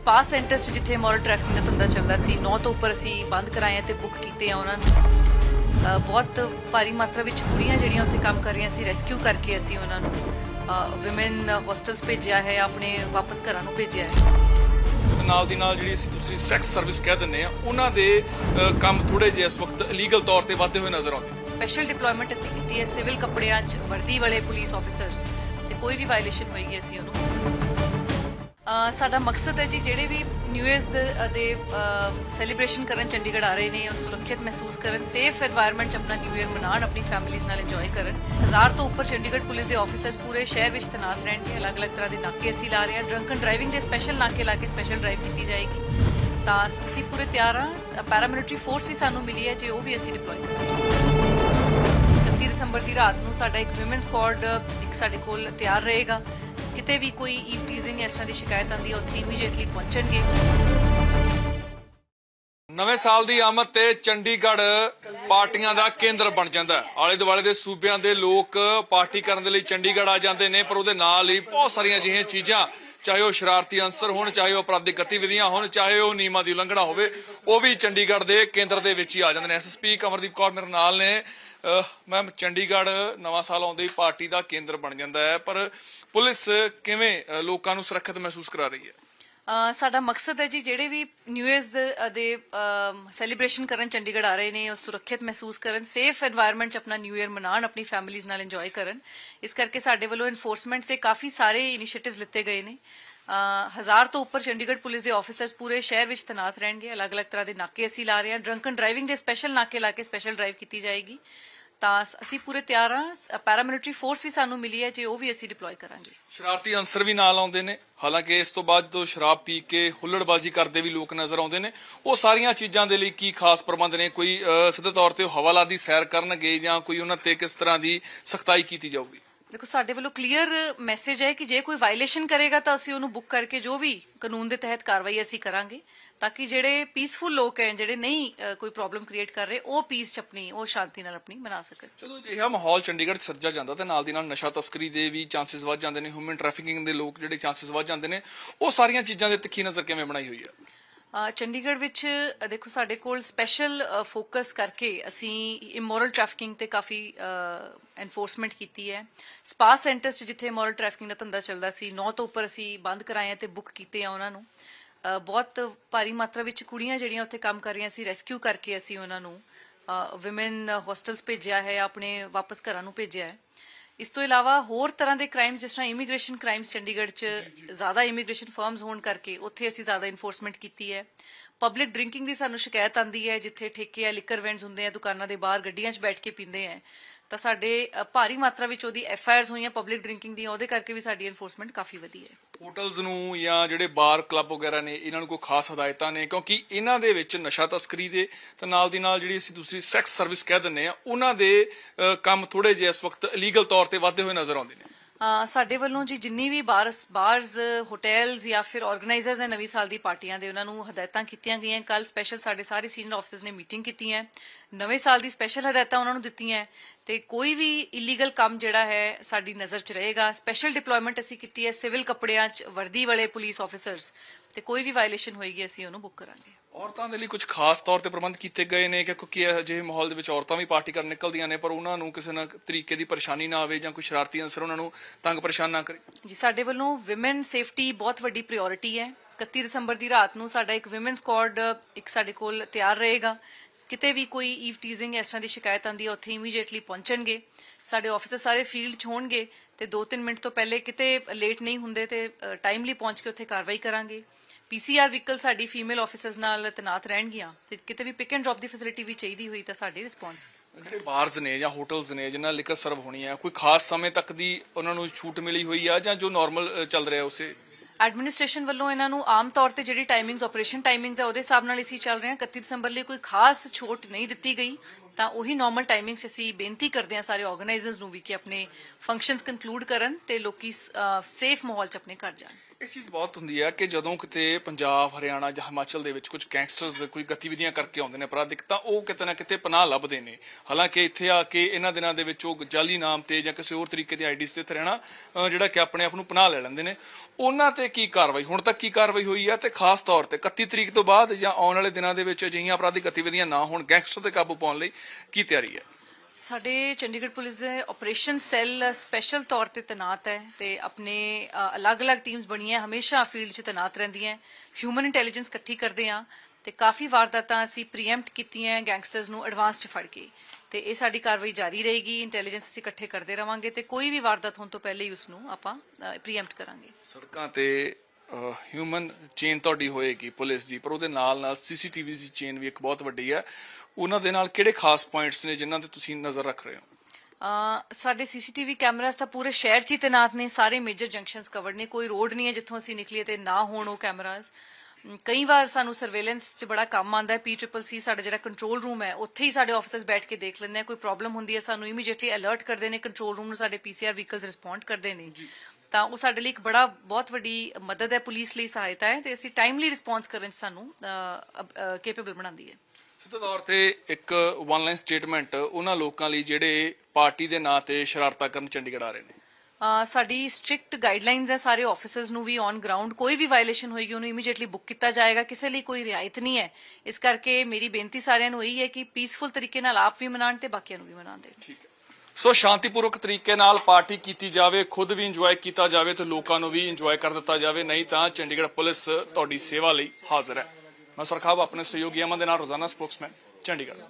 Spa centres 'ਚ ਜਿੱਥੇ moral trafficking ਦਾ ਧੰਦਾ ਚੱਲਦਾ ਸੀ 9 ਤੋਂ ਉੱਪਰ ਅਸੀਂ ਬੰਦ ਕਰਾਏ ਆ ਤੇ ਬੁੱਕ ਕੀਤੇ ਆ ਉਹਨਾਂ ਨੂੰ। ਬਹੁਤ ਭਾਰੀ ਮਾਤਰਾ ਵਿੱਚ ਕੁੜੀਆਂ ਜਿਹੜੀਆਂ ਉੱਥੇ ਕੰਮ ਕਰ ਰਹੀਆਂ ਸੀ ਰੈਸਕਿਊ ਕਰਕੇ ਅਸੀਂ ਉਹਨਾਂ ਨੂੰ ਔਮਨ ਹੋਸਟਲਸ ਭੇਜਿਆ ਹੈ ਆਪਣੇ ਵਾਪਸ ਘਰਾਂ ਨੂੰ ਭੇਜਿਆ ਹੈ। ਨਾਲ ਦੀ ਨਾਲ ਜਿਹੜੀ ਅਸੀਂ ਤੁਸੀਂ ਸੈਕਸ ਸਰਵਿਸ ਕਹਿ ਦਿੰਦੇ ਆ ਉਹਨਾਂ ਦੇ ਕੰਮ ਥੋੜੇ ਜਿਹੇ ਇਸ ਵਕਤ ਇਲੀਗਲ ਤੌਰ ਤੇ ਵਾਧੇ ਹੋਏ ਨਜ਼ਰ ਆਉਂਦੇ ਸਪੈਸ਼ਲ ਡਿਪਲੋਇਮੈਂਟ ਅਸੀਂ ਕੀਤੀ ਹੈ ਸਿਵਲ ਕੱਪੜਿਆਂ 'ਚ ਵਰਦੀ ਵਾਲੇ ਪੁਲਿਸ ਆਫੀਸਰਸ ਤੇ ਕੋਈ ਵੀ ਵਾਇਲੇਸ਼ਨ ਹੋਏਗੀ ਅਸੀਂ ਉਹਨੂੰ ਸਾਡਾ ਮਕਸਦ ਹੈ ਜੀ ਜਿਹੜੇ ਵੀ ਨਿਊ ਇਅਰਸ ਦੇ ਸੈਲੀਬ੍ਰੇਸ਼ਨ ਕਰਨ ਚੰਡੀਗੜ੍ਹ ਆ ਰਹੇ ਨੇ, ਉਹ ਸੁਰੱਖਿਅਤ ਮਹਿਸੂਸ ਕਰਨ ਸੇਫ এনवायरमेंट ਚ ਆਪਣਾ ਨਿਊ ਇਅਰ ਮਨਾਉਣ, ਆਪਣੀ ਫੈਮਿਲੀਜ਼ ਨਾਲ ਇੰਜੋਏ ਕਰਨ। ਹਜ਼ਾਰ ਤੋਂ ਉੱਪਰ ਚੰਡੀਗੜ੍ਹ ਪੁਲਿਸ ਦੇ ਆਫੀਸਰਸ ਪੂਰੇ ਸ਼ਹਿਰ ਵਿੱਚ ਤਨਾਤ ਰਹਿਣਗੇ। ਅਲੱਗ-ਅਲੱਗ ਤਰ੍ਹਾਂ ਦੇ ਨਾਕੇ ਅਸੀਂ ਲਾ ਰਹੇ ਹਾਂ। ਡਰੰਕ ਐਂਡ ਡਰਾਈਵਿੰਗ ਦੇ ਸਪੈਸ਼ਲ ਨਾਕੇ ਲਾ ਕੇ ਸਪੈਸ਼ਲ ਡਰਾਈਵ ਕੀਤੀ ਜਾਏਗੀ। ਤਾਂ ਅਸੀਂ ਪੂਰੇ ਤਿਆਰ ਹਾਂ। ਪੈਰਾਮਿਲਟਰੀ ਫੋਰਸ ਵੀ ਸਾਨੂੰ ਮਿਲੀ ਹੈ, ਜੇ ਉਹ ਵੀ ਅਸੀਂ ਡਿਪਲੋਏ ਕਰਾਂਗੇ। 31 ਦਸੰਬਰ ਦੀ ਰਾਤ ਨੂੰ ਸਾਡਾ ਇੱਕ ਔਮਨ ਸਕੁਆਡ ਇੱਕ ਸਾਡੇ ਕੋਲ ਤਿਆਰ ਰਹੇਗਾ। ਕਿਤੇ ਵੀ ਕੋਈ ਈਵ ਟੀਜ਼ਿੰਗ ਇਸ ਤਰ੍ਹਾਂ ਦੀ ਸ਼ਿਕਾਇਤ ਆਂਦੀ ਹੈ ਉੱਥੇ ਇਮੀਡੀਏਟਲੀ ਪਹੁੰਚਣਗੇ। ਨਵੇਂ ਸਾਲ ਦੀ ਆਮਦ ਤੇ ਚੰਡੀਗੜ੍ਹ ਪਾਰਟੀਆਂ ਦਾ ਕੇਂਦਰ ਬਣ ਜਾਂਦਾ ਹੈ। ਆਲੇ ਦੁਆਲੇ ਦੇ ਸੂਬਿਆਂ ਦੇ ਲੋਕ ਪਾਰਟੀ ਕਰਨ ਦੇ ਲਈ ਚੰਡੀਗੜ੍ਹ ਆ ਜਾਂਦੇ ਨੇ, ਪਰ ਉਹਦੇ ਨਾਲ ਹੀ ਬਹੁਤ ਸਾਰੀਆਂ ਅਜਿਹੀਆਂ ਚੀਜ਼ਾਂ, ਚਾਹੇ ਉਹ ਸ਼ਰਾਰਤੀ ਅੰਸਰ ਹੋਣ, ਚਾਹੇ ਉਹ ਅਪਰਾਧਿਕ ਗਤੀਵਿਧੀਆਂ ਹੋਣ, ਚਾਹੇ ਉਹ ਨਿਯਮਾਂ ਦੀ ਉਲੰਘਣਾ ਹੋਵੇ, ਉਹ ਵੀ ਚੰਡੀਗੜ੍ਹ ਦੇ ਕੇਂਦਰ ਦੇ ਵਿੱਚ ਹੀ ਆ ਜਾਂਦੇ ਨੇ। ਐਸਐਸਪੀ ਕਮਰਦੀਪ ਕੌਰ ਮੇਰੇ ਨਾਲ ਨੇ। ਮੈਮ, ਚੰਡੀਗੜ੍ਹ ਨਵਾਂ ਸਾਲ ਆਉਂਦੇ ਹੀ ਪਾਰਟੀ ਦਾ ਕੇਂਦਰ ਬਣ ਜਾਂਦਾ ਹੈ, ਪਰ ਪੁਲਿਸ ਕਿਵੇਂ ਲੋਕਾਂ ਨੂੰ ਸੁਰੱਖਿਅਤ ਮਹਿਸੂਸ ਕਰਾ ਰਹੀ ਹੈ? ਸਾਡਾ ਮਕਸਦ ਹੈ ਜੀ ਜਿਹੜੇ ਵੀ ਨਿਊ ਇਅਰਸ ਦੇ ਸੈਲੀਬ੍ਰੇਸ਼ਨ ਕਰਨ, ਚੰਡੀਗੜ੍ਹ ਆ ਰਹੇ ਨੇ, ਉਹ ਸੁਰੱਖਿਅਤ ਮਹਿਸੂਸ ਕਰਨ ਸੇਫ এনवायरमेंट ਚ ਆਪਣਾ ਨਿਊ ਇਅਰ ਮਨਾਉਣ, ਆਪਣੀ ਫੈਮਿਲੀਆਂ ਨਾਲ ਇੰਜੋਏ ਕਰਨ। ਇਸ ਕਰਕੇ ਸਾਡੇ ਵੱਲੋਂ ਐਨਫੋਰਸਮੈਂਟ ਤੇ ਕਾਫੀ ਸਾਰੇ ਇਨੀਸ਼ੀਏਟਿਵਸ ਲਿੱਤੇ ਗਏ ਨੇ। ਹਜ਼ਾਰ ਤੋਂ ਉੱਪਰ ਚੰਡੀਗੜ੍ਹ ਪੁਲਿਸ ਦੇ ਆਫੀਸਰਸ ਪੂਰੇ ਸ਼ਹਿਰ ਵਿੱਚ ਤਨਾਤ ਰਹਿਣਗੇ। ਅਲੱਗ-ਅਲੱਗ ਤਰ੍ਹਾਂ ਦੇ ਨਾਕੇ ਅਸੀਂ ਲਾ ਰਹੇ ਹਾਂ। ਡਰੰਕ ਐਂਡ ਡਰਾਈਵਿੰਗ ਦੇ ਸਪੈਸ਼ਲ ਨਾਕੇ ਲਾ ਕੇ ਸਪੈਸ਼ਲ ਡਰਾਈਵ ਕੀਤੀ ਜਾਏਗੀ। ਤਾਂ ਅਸੀਂ ਪੂਰੇ ਤਿਆਰ ਹਾਂ। ਪੈਰਾਮਿਲਟਰੀ ਫੋਰਸ ਵੀ ਸਾਨੂੰ ਮਿਲੀ ਹੈ, ਜੇ ਉਹ ਵੀ ਅਸੀਂ ਡਿਪਲੋਏ ਕਰਾਂਗੇ। ਸ਼ਰਾਰਤੀ ਅੰਸਰ ਵੀ ਨਾਲ ਆਉਂਦੇ ਨੇ। ਹਾਲਾਂਕਿ ਇਸ ਤੋਂ ਬਾਅਦ ਜਦੋਂ ਸ਼ਰਾਬ ਪੀ ਕੇ ਹੁੱਲੜਬਾਜ਼ੀ ਕਰਦੇ ਵੀ ਲੋਕ ਨਜ਼ਰ ਆਉਂਦੇ ਨੇ। ਉਹ ਸਾਰੀਆਂ ਚੀਜ਼ਾਂ ਦੇ ਲਈ ਕੀ ਖਾਸ ਪ੍ਰਬੰਧ ਨੇ? ਕੋਈ ਸਿੱਧੇ ਤੌਰ ਤੇ ਹਵਾਲਾ ਦੀ ਸੈਰ ਕਰਨਗੇ ਜਾਂ ਕੋਈ ਉਹਨਾਂ ਤੇ ਕਿਸ ਤਰ੍ਹਾਂ ਦੀ ਸਖਤਾਈ ਕੀਤੀ ਜਾਊਗੀ? ਦੇਖੋ, ਸਾਡੇ ਵੱਲੋਂ ਕਲੀਅਰ ਮੈਸੇਜ ਹੈ ਕਿ ਜੇ ਕੋਈ ਵਾਇਲੇਸ਼ਨ ਕਰੇਗਾ ਤਾਂ ਅਸੀਂ ਉਹਨੂੰ ਬੁੱਕ ਕਰਕੇ ਜੋ ਵੀ ਕਾਨੂੰਨ ਦੇ ਤਹਿਤ ਕਾਰਵਾਈ ਅਸੀਂ ਕਰਾਂਗੇ, ਤਾਂ ਕਿ ਜਿਹੜੇ ਪੀਸਫੁਲ ਲੋਕ ਹੈ, ਜਿਹੜੇ ਨਹੀਂ ਕੋਈ ਪ੍ਰੋਬਲਮ ਕ੍ਰੀਏਟ ਕਰ ਰਹੇ, ਉਹ ਪੀਸ ਚ ਆਪਣੀ, ਉਹ ਸ਼ਾਂਤੀ ਨਾਲ ਆਪਣੀ ਮਨਾ ਸਕਣ। ਜਦੋਂ ਅਜਿਹਾ ਮਾਹੌਲ ਚੰਡੀਗੜ੍ਹ 'ਚ ਜਾਂਦਾ ਤੇ ਨਾਲ ਦੀ ਨਾਲ ਨਸ਼ਾ ਤਸਕਰੀ ਦੇ ਵੀ ਚਾਂਸਸ ਵੱਧ ਜਾਂਦੇ ਨੇ ਹਿਊਮਨ ਟ੍ਰੈਫਿਕਿੰਗ ਦੇ ਲੋਕ ਜਿਹੜੇ ਚਾਂਸਸ ਵੱਧ ਜਾਂਦੇ ਨੇ, ਉਹ ਸਾਰੀਆਂ ਚੀਜ਼ਾਂ ਦੇ ਤਿੱਖੀ ਨਜ਼ਰ ਕਿਵੇਂ ਬਣਾਈ ਹੋਈ ਹੈ? ਚੰਡੀਗੜ੍ਹ ਵਿੱਚ ਦੇਖੋ ਸਾਡੇ ਕੋਲ ਸਪੈਸ਼ਲ ਫੋਕਸ ਕਰਕੇ ਅਸੀਂ ਇਮੋਰਲ ਟ੍ਰੈਫਿਕਿੰਗ ਤੇ ਕਾਫੀ ਐਨਫੋਰਸਮੈਂਟ ਕੀਤੀ ਹੈ। ਸਪਾ ਸੈਂਟਰਸ 'ਚ ਜਿੱਥੇ ਇਮੋਰਲ ਟ੍ਰੈਫਿਕਿੰਗ ਦਾ ਧੰਦਾ ਚੱਲਦਾ ਸੀ 9 ਤੋਂ ਉੱਪਰ ਅਸੀਂ ਬੰਦ ਕਰਾਏ ਆ ਤੇ ਬੁੱਕ ਕੀਤੇ ਆ ਉਹਨਾਂ ਨੂੰ। ਬਹੁਤ ਭਾਰੀ ਮਾਤਰਾ ਵਿੱਚ ਕੁੜੀਆਂ ਜਿਹੜੀਆਂ ਉੱਥੇ ਕੰਮ ਕਰ ਰਹੀਆਂ ਸੀ ਰੈਸਕਿਊ ਕਰਕੇ ਅਸੀਂ ਉਹਨਾਂ ਨੂੰ ਔਮਨ ਹੋਸਟਲਸ ਭੇਜਿਆ ਹੈ, ਆਪਣੇ ਵਾਪਸ ਘਰਾਂ ਨੂੰ ਭੇਜਿਆ ਹੈ। ਇਸ ਤੋਂ ਇਲਾਵਾ ਹੋਰ ਤਰ੍ਹਾਂ ਦੇ ਕ੍ਰਾਈਮਸ ਜਿਸ ਤਰ੍ਹਾਂ ਇਮੀਗ੍ਰੇਸ਼ਨ ਕ੍ਰਾਈਮਸ ਚੰਡੀਗੜ੍ਹ 'ਚ ਜ਼ਿਆਦਾ ਇਮੀਗ੍ਰੇਸ਼ਨ ਫਰਮਸ ਹੋਣ ਕਰਕੇ ਉੱਥੇ ਅਸੀਂ ਜ਼ਿਆਦਾ ਇਨਫੋਰਸਮੈਂਟ ਕੀਤੀ ਹੈ। ਪਬਲਿਕ ਡਰਿੰਕਿੰਗ ਦੀ ਸਾਨੂੰ ਸ਼ਿਕਾਇਤ ਆਂਦੀ ਹੈ ਜਿੱਥੇ ਠੇਕੇ ਆ ਲਿਕਰ ਵੈਂਡਸ ਹੁੰਦੇ ਆ ਦੁਕਾਨਾਂ ਦੇ ਬਾਹਰ ਗੱਡੀਆਂ 'ਚ ਬੈਠ ਕੇ ਪੀਂਦੇ ਆ। ਤਾਂ ਸਾਡੇ ਭਾਰੀ ਮਾਤਰਾ ਵਿੱਚ ਉਹਦੀ ਐਫ ਆਈਆਰਸ ਹੋਈਆਂ ਪਬਲਿਕ ਡਰਿੰਕਿੰਗ ਦੀਆਂ, ਉਹਦੇ ਕਰਕੇ ਵੀ ਸਾਡੀ ਇਨਫੋਰਸਮੈਂਟ ਕਾਫੀ ਵਧੀ ਹੈ। ਹੋਟਲਸ ਨੂੰ ਜਾਂ ਜਿਹੜੇ ਬਾਰ ਕਲੱਬ ਵਗੈਰਾ ਨੇ, ਇਹਨਾਂ ਨੂੰ ਕੋਈ ਖਾਸ ਹਦਾਇਤਾਂ ਨੇ? ਕਿਉਂਕਿ ਇਹਨਾਂ ਦੇ ਵਿੱਚ ਨਸ਼ਾ ਤਸਕਰੀ ਦੇ, ਤੇ ਨਾਲ ਦੀ ਨਾਲ ਜਿਹੜੀ ਅਸੀਂ ਦੂਸਰੀ ਸੈਕਸ ਸਰਵਿਸ ਕਹਿ ਦਿੰਦੇ ਆ ਉਹਨਾਂ ਦੇ ਕੰਮ ਥੋੜੇ ਜਿਹੇ ਇਸ ਵਕਤ ਇਲੀਗਲ ਤੌਰ ਤੇ ਵਾਧੇ ਹੋਏ ਨਜ਼ਰ ਆਉਂਦੇ ਨੇ। ਸਾਡੇ ਵੱਲੋਂ ਜੀ ਜਿੰਨੀ ਵੀ ਬਾਰਸ ਬਾਰਸ, ਹੋਟਲਸ ਜਾਂ ਫਿਰ ਆਰਗੇਨਾਈਜ਼ਰਸ ਨੇ ਨਵੀਂ ਸਾਲ ਦੀ ਪਾਰਟੀਆਂ ਦੇ ਉਹਨਾਂ ਨੂੰ ਹਦਾਇਤਾਂ ਕੀਤੀਆਂ ਗਈਆਂ। ਕੱਲ ਸਪੈਸ਼ਲ ਸਾਡੇ ਸਾਰੇ ਸੀਨੀਅਰ ਆਫੀਸਰਸ ਨੇ ਮੀਟਿੰਗ ਕੀਤੀ ਹੈ। ਨਵੇਂ ਸਾਲ ਦੀ ਸਪੈਸ਼ਲ ਹਦਾਇਤਾਂ ਉਹਨਾਂ ਨੂੰ ਦਿੱਤੀਆਂ ਹੈ ਤੇ ਕੋਈ ਵੀ ਇਲੀਗਲ ਕੰਮ ਜਿਹੜਾ ਹੈ ਸਾਡੀ ਨਜ਼ਰ 'ਚ ਰਹੇਗਾ। ਸਪੈਸ਼ਲ ਡਿਪਲੋਇਮੈਂਟ ਅਸੀਂ ਕੀਤੀ ਹੈ ਸਿਵਲ ਕੱਪੜਿਆਂ 'ਚ ਵਰਦੀ ਵਾਲੇ ਪੁਲਿਸ ਆਫਿਸਰਸ ਤੇ ਕੋਈ ਵੀ ਵਾਇਲੇਸ਼ਨ ਹੋਏਗੀ ਅਸੀਂ ਉਹਨੂੰ ਬੁੱਕ ਕਰਾਂਗੇ। ਔਰਤਾਂ ਦੇ ਲਈ ਕੁਝ ਖਾਸ ਤੌਰ ਤੇ ਪ੍ਰਬੰਧ ਕੀਤੇ ਗਏ ਨੇ ਕਿ ਕਿਉਂਕਿ ਅਜਿਹੇ ਮਾਹੌਲ ਦੇ ਵਿੱਚ ਔਰਤਾਂ ਵੀ ਪਾਰਟੀ ਕਰਨ ਨਿਕਲਦੀਆਂ ਨੇ, ਪਰ ਉਹਨਾਂ ਨੂੰ ਕਿਸੇ ਨਾ ਤਰੀਕੇ ਦੀ ਪਰੇਸ਼ਾਨੀ ਨਾ ਆਵੇ ਜਾਂ ਕੋਈ ਸ਼ਰਾਰਤੀ ਅੰਸਰ ਉਹਨਾਂ ਨੂੰ ਤੰਗ ਪਰੇਸ਼ਾਨ ਨਾ ਕਰੇ। ਜੀ, ਸਾਡੇ ਵੱਲੋਂ ਔਮਨ ਸੇਫਟੀ ਬਹੁਤ ਵੱਡੀ ਪ੍ਰਾਇੋਰਟੀ ਹੈ। 31 ਦਸੰਬਰ ਦੀ ਰਾਤ ਨੂੰ ਸਾਡਾ ਇੱਕ ਔਮਨ ਸਕੁਆਡ ਇੱਕ ਸਾਡੇ ਕੋਲ ਤਿਆਰ ਰਹੇਗਾ। ਕਿਤੇ ਵੀ ਕੋਈ ਈਵ ਟੀਜ਼ਿੰਗ ਇਸ ਤਰ੍ਹਾਂ ਦੀ ਸ਼ਿਕਾਇਤ ਆਂਦੀ ਹੈ, ਉੱਥੇ ਇਮੀਡੀਏਟਲੀ ਪਹੁੰਚਣਗੇ। ਸਾਡੇ ਆਫੀਸਰ ਸਾਰੇ ਫੀਲਡ 'ਚ ਹੋਣਗੇ ਤੇ 2-3 ਮਿੰਟ ਤੋਂ ਪਹਿਲੇ ਕਿਤੇ ਲੇਟ ਨਹੀਂ ਹੁੰਦੇ ਤੇ ਟਾਈਮਲੀ ਪਹੁੰਚ ਕੇ ਉੱਥੇ ਕਾਰਵਾਈ ਕਰਾਂਗੇ। ਪੀਸੀਆਰ ਵਹੀਕਲ ਸਾਡੀ ਫੀਮੇਲ ਆਫੀਸਰਸ ਨਾਲ ਤੈਨਾਤ ਰਹਿਣਗੀਆਂ ਤੇ ਕਿਤੇ ਵੀ ਪਿਕ ਐਂਡ ਡ੍ਰੌਪ ਦੀ ਫੈਸਿਲਿਟੀ ਵੀ ਚਾਹੀਦੀ ਹੋਈ ਤਾਂ ਸਾਡੀ ਰਿਸਪੌਂਸ ਜਿਹੜੇ ਬਾਰਸ ਨੇ ਜਾਂ ਹੋਟਲਸ ਨੇ ਜਿਨ੍ਹਾਂ ਲਿਕਰ ਸਰਵ ਹੋਣੀ ਹੈ ਕੋਈ ਖਾਸ ਸਮੇਂ ਤੱਕ ਦੀ ਉਹਨਾਂ ਨੂੰ ਛੂਟ ਮਿਲੀ ਹੋਈ ਆ ਜਾਂ ਜੋ ਨਾਰਮਲ ਚੱਲ ਰਿਹਾ ਉਸੇ? ਐਡਮਿਨਿਸਟ੍ਰੇਸ਼ਨ ਵੱਲੋਂ ਇਹਨਾਂ ਨੂੰ ਆਮ ਤੌਰ ਤੇ ਜਿਹੜੀ ਟਾਈਮਿੰਗਸ ਆਪਰੇਸ਼ਨ ਟਾਈਮਿੰਗਸ ਹੈ ਉਹਦੇ ਹਿਸਾਬ ਨਾਲ ਅਸੀਂ ਚੱਲ ਰਹੇ ਹਾਂ। 31 ਦਸੰਬਰ ਲਈ ਕੋਈ ਖਾਸ ਛੋਟ ਨਹੀਂ ਦਿੱਤੀ ਗਈ ਤਾਂ ਉਹੀ ਨਾਰਮਲ ਟਾਈਮਿੰਗਸ ਅਸੀਂ ਬੇਨਤੀ ਕਰਦੇ ਹਾਂ ਸਾਰੇ ਆਰਗੇਨਾਈਜ਼ਰਸ ਨੂੰ ਵੀ ਕਿ ਆਪਣੇ ਫੰਕਸ਼ਨਸ ਕੰਕਲੂਡ ਕਰਨ ਤੇ ਲੋਕੀ ਸੇਫ ਮਾਹੌਲ 'ਚ ਆਪਣੇ ਘਰ ਜਾਣ। ਇਹ ਚੀਜ਼ ਬਹੁਤ ਹੁੰਦੀ ਹੈ ਕਿ ਜਦੋਂ ਕਿਤੇ ਪੰਜਾਬ, ਹਰਿਆਣਾ ਜਾਂ ਹਿਮਾਚਲ ਦੇ ਵਿੱਚ ਕੁਝ ਗੈਂਗਸਟਰਸ ਕੋਈ ਗਤੀਵਿਧੀਆਂ ਕਰਕੇ ਆਉਂਦੇ ਨੇ ਅਪਰਾਧਿਕ, ਤਾਂ ਉਹ ਕਿਤੇ ਨਾ ਕਿਤੇ ਪਨਾਹ ਲੱਭਦੇ ਨੇ। ਹਾਲਾਂਕਿ ਇੱਥੇ ਆ ਕੇ ਇਹਨਾਂ ਦਿਨਾਂ ਦੇ ਵਿੱਚ ਉਹ ਜਾਲੀ ਨਾਮ ਤੇ ਜਾਂ ਕਿਸੇ ਹੋਰ ਤਰੀਕੇ ਦੀ ਆਈਡੀਜ਼ ਤੇ ਰਹਿਣਾ ਜਿਹੜਾ ਕਿ ਆਪਣੇ ਆਪ ਨੂੰ ਪਨਾਹ ਲੈ ਲੈਂਦੇ ਨੇ। ਉਹਨਾਂ ਤੇ ਕੀ ਕਾਰਵਾਈ? ਹੁਣ ਤੱਕ ਕੀ ਕਾਰਵਾਈ ਹੋਈ ਹੈ ਤੇ ਖਾਸ ਤੌਰ ਤੇ 31 ਤਰੀਕ ਤੋਂ ਬਾਅਦ ਜਾਂ ਆਉਣ ਵਾਲੇ ਦਿਨਾਂ ਦੇ ਵਿੱਚ ਅਜਿਹੀਆਂ ਅਪਰਾਧਿਕ ਗਤੀਵਿਧੀਆਂ ਨਾ ਹੋਣ ਗੈਂਗਸਟਰ ਤੇ ਕਾਬੂ ਪਾਉਣ ਲਈ ਕੀ ਤਿਆਰੀ ਹੈ? ਸਾਡੇ ਚੰਡੀਗੜ੍ਹ ਪੁਲਿਸ ਦੇ ਆਪਰੇਸ਼ਨ ਸੈੱਲ ਸਪੈਸ਼ਲ ਤੌਰ ਤੇ ਤੈਨਾਤ ਹੈ ਤੇ ਆਪਣੇ ਅਲੱਗ-ਅਲੱਗ ਟੀਮਸ ਬਣੀਆਂ, ਹਮੇਸ਼ਾ ਫੀਲਡ 'ਚ ਤੈਨਾਤ ਰਹਿੰਦੀਆਂ ਹਿਊਮਨ ਇੰਟੈਲੀਜੈਂਸ ਇਕੱਠੀ ਕਰਦੇ ਆ, ਤੇ ਕਾਫੀ ਵਾਰਦਾਤਾਂ ਅਸੀਂ ਪ੍ਰੀਐਮਪਟ ਕੀਤੀਆਂ ਗੈਂਗਸਟਰਸ ਨੂੰ ਐਡਵਾਂਸ 'ਚ ਫੜ ਕੇ, ਤੇ ਇਹ ਸਾਡੀ ਕਾਰਵਾਈ ਜਾਰੀ ਰਹੇਗੀ ਇੰਟੈਲੀਜੈਂਸ ਅਸੀਂ ਇਕੱਠੇ ਕਰਦੇ ਰਵਾਂਗੇ ਤੇ ਕੋਈ ਵੀ ਵਾਰਦਾਤ ਹੋਣ ਤੋਂ ਪਹਿਲੇ ਹੀ ਉਸ ਨੂੰ ਆਪਾਂ ਪ੍ਰੀਐਮਪਟ ਕਰਾਂਗੇ। ਸੜਕਾਂ ਤੇ ਹਿਊਮਨ ਚੇਨ ਤੁਹਾਡੀ ਹੋਏਗੀ ਪੁਲਿਸ ਦੀ ਪਰ ਉਹਦੇ ਨਾਲ ਨਾਲ ਸੀਸੀਟੀਵੀ ਦੀ ਚੇਨ ਵੀ ਇੱਕ ਬਹੁਤ ਵੱਡੀ ਹੈ। ਉਹਨਾਂ ਦੇ ਨਾਲ ਕਿਹੜੇ ਖਾਸ ਪੁਆਇੰਟਸ ਨੇ ਜਿਨ੍ਹਾਂ ਤੇ ਤੁਸੀਂ ਨਜ਼ਰ ਰੱਖ ਰਹੇ ਹੋ? ਸਾਡੇ ਸੀਸੀਟੀਵੀ ਕੈਮਰਾਸ ਤਾਂ ਪੂਰੇ ਸ਼ਹਿਰ 'ਚ ਹੀ ਤੈਨਾਤ ਨੇ ਸਾਰੇ ਮੇਜਰ ਜੰਕਸ਼ਨਸ ਕਵਰਡ ਨੇ ਕੋਈ ਰੋਡ ਨਹੀਂ ਹੈ ਜਿੱਥੋਂ ਅਸੀਂ ਨਿਕਲੀਏ ਤੇ ਨਾ ਹੋਣ ਉਹ ਕੈਮਰਾਸ ਕਈ ਵਾਰ ਸਾਨੂੰ ਸਰਵੇਲੈਂਸ 'ਚ ਬੜਾ ਕੰਮ ਆਉਂਦਾ ਹੈ ਪੀ ਸਾਡਾ ਜਿਹੜਾ ਕੰਟਰੋਲ ਰੂਮ ਹੈ ਉੱਥੇ ਹੀ ਸਾਡੇ ਆਫੀਸਰਸ ਬੈਠ ਕੇ ਦੇਖ ਲੈਂਦੇ ਆ ਕੋਈ ਪ੍ਰੋਬਲਮ ਹੁੰਦੀ ਹੈ ਸਾਨੂੰ ਇਮੀਡੀਏਟਲੀ ਅਲਰਟ ਕਰਦੇ ਨੇ ਕੰਟਰੋਲ ਰੂਮ ਨੂੰ ਸਾਡੇ ਪੀਸੀਆਰ ਵਹੀਕਲਸ ਰਿਸਪੌਂਡ ਕਰਦੇ ਨੇ। ਤਾਂ ਉਹ ਸਾਡੇ ਲਈ ਇੱਕ ਬੜਾ ਬਹੁਤ ਵੱਡੀ ਮਦਦ ਹੈ ਪੁਲਿਸ ਲਈ ਸਹਾਇਤਾ ਹੈ ਤੇ ਅਸੀਂ ਟਾਈਮਲੀ ਰਿਸਪੌਂਸ ਕਰਨ 'ਚ ਸਾਨੂੰ ਕੈਪੇਬਲ ਬਣਾਉਂਦੀ ਹੈ। ਸਿੱਧੇ ਤੌਰ ਤੇ ਇੱਕ ਵਨ ਲਾਈਨ ਸਟੇਟਮੈਂਟ ਉਹਨਾਂ ਲੋਕਾਂ ਲਈ ਜਿਹੜੇ ਪਾਰਟੀ ਦੇ ਨਾਂ ਤੇ ਸ਼ਰਾਰਤਾਂ ਕਰਨ ਚੰਡੀਗੜ੍ਹ ਆ ਰਹੇ ਨੇ। ਸਾਡੀ ਸਟ੍ਰਿਕਟ ਗਾਈਡਲਾਈਨਸ ਹੈ ਸਾਰੇ ਆਫੀਸਰਸ ਨੂੰ ਵੀ ਔਨ ਗਰਾਊਂਡ ਕੋਈ ਵੀ ਵਾਇਲੇਸ਼ਨ ਹੋਏਗੀ ਉਹਨੂੰ ਇਮੀਡੀਏਟਲੀ ਬੁੱਕ ਕੀਤਾ ਜਾਏਗਾ ਕਿਸੇ ਲਈ ਕੋਈ ਰਿਆਇਤ ਨਹੀਂ ਹੈ। ਇਸ ਕਰਕੇ ਮੇਰੀ ਬੇਨਤੀ ਸਾਰਿਆਂ ਨੂੰ ਇਹੀ ਹੈ ਕਿ ਪੀਸਫੁਲ ਤਰੀਕੇ ਨਾਲ ਆਪ ਵੀ ਮਨਾਉਣ ਤੇ ਬਾਕੀਆਂ ਨੂੰ ਵੀ ਮਨਾਉਣ ਦੇਣ। ਠੀਕ ਹੈ। ਸੋ ਸ਼ਾਂਤੀਪੂਰਵਕ ਤਰੀਕੇ ਨਾਲ ਪਾਰਟੀ ਕੀਤੀ ਜਾਵੇ, ਖੁਦ ਵੀ ਇੰਜੋਏ ਕੀਤਾ ਜਾਵੇ ਤੇ ਲੋਕਾਂ ਨੂੰ ਵੀ ਇੰਜੋਏ ਕਰ ਦਿੱਤਾ ਜਾਵੇ, ਨਹੀਂ ਤਾਂ ਚੰਡੀਗੜ੍ਹ ਪੁਲਿਸ ਤੁਹਾਡੀ ਸੇਵਾ ਲਈ ਹਾਜ਼ਰ ਹੈ। ਮੈਂ ਸਰਖਾਬ ਆਪਣੇ ਸਹਿਯੋਗੀ ਅਮਨ ਦੇ ਨਾਲ ਰੋਜ਼ਾਨਾ ਸਪੋਕਸਮੈਨ ਚੰਡੀਗੜ੍ਹ।